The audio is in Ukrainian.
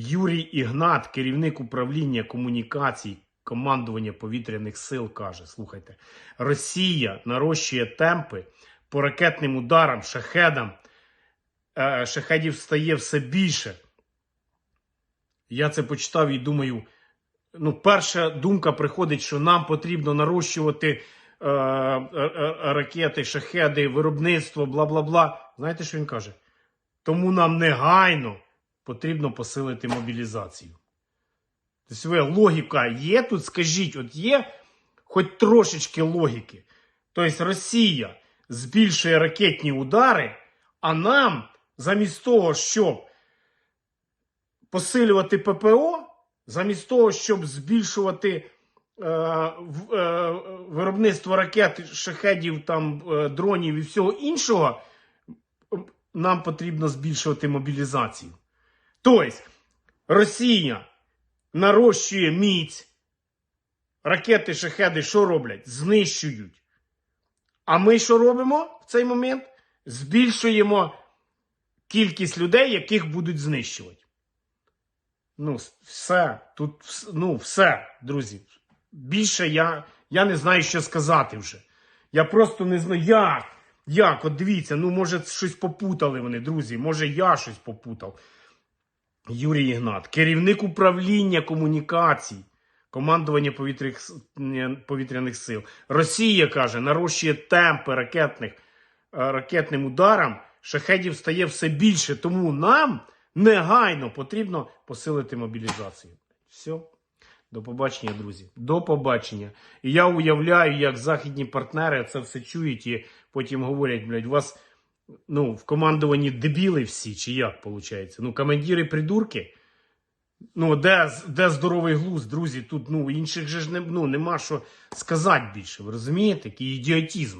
Юрій Ігнат, керівник управління комунікацій командування повітряних сил, каже: слухайте, Росія нарощує темпи по ракетним ударам, шахедам. Е, Шахедів стає все більше. Я це почитав і думаю. Ну, перша думка приходить, що нам потрібно нарощувати е, е, е, ракети, шахеди, виробництво, бла бла бла. Знаєте, що він каже? Тому нам негайно потрібно посилити мобілізацію. Тобто, логіка є тут, скажіть, от є хоч трошечки логіки. Тобто Росія збільшує ракетні удари, а нам замість того, щоб посилювати ППО, замість того, щоб збільшувати е, е, виробництво ракет, шахедів, там, е, дронів і всього іншого, нам потрібно збільшувати мобілізацію. Тобто, Росія нарощує міць, ракети, шахеди що роблять? Знищують. А ми що робимо в цей момент? Збільшуємо кількість людей, яких будуть знищувати. Ну, все. Тут ну, все, друзі. Більше я, я не знаю, що сказати вже. Я просто не знаю, як. Як? От дивіться, ну, може, щось попутали вони, друзі. Може, я щось попутав. Юрій Ігнат, керівник управління комунікацій, командування повітряних, сил. Росія каже, нарощує темпи ракетних, е, ракетним ударам. Шахедів стає все більше, тому нам негайно потрібно посилити мобілізацію. Все. До побачення, друзі. До побачення. І я уявляю, як західні партнери це все чують і потім говорять, блядь, вас ну, в командуванні дебіли всі, чи як виходить? Ну, командири придурки. Ну, де, де здоровий глузд, друзі? Тут ну, інших же ж не, ну, нема що сказати більше. Ви розумієте? Який ідіотізм.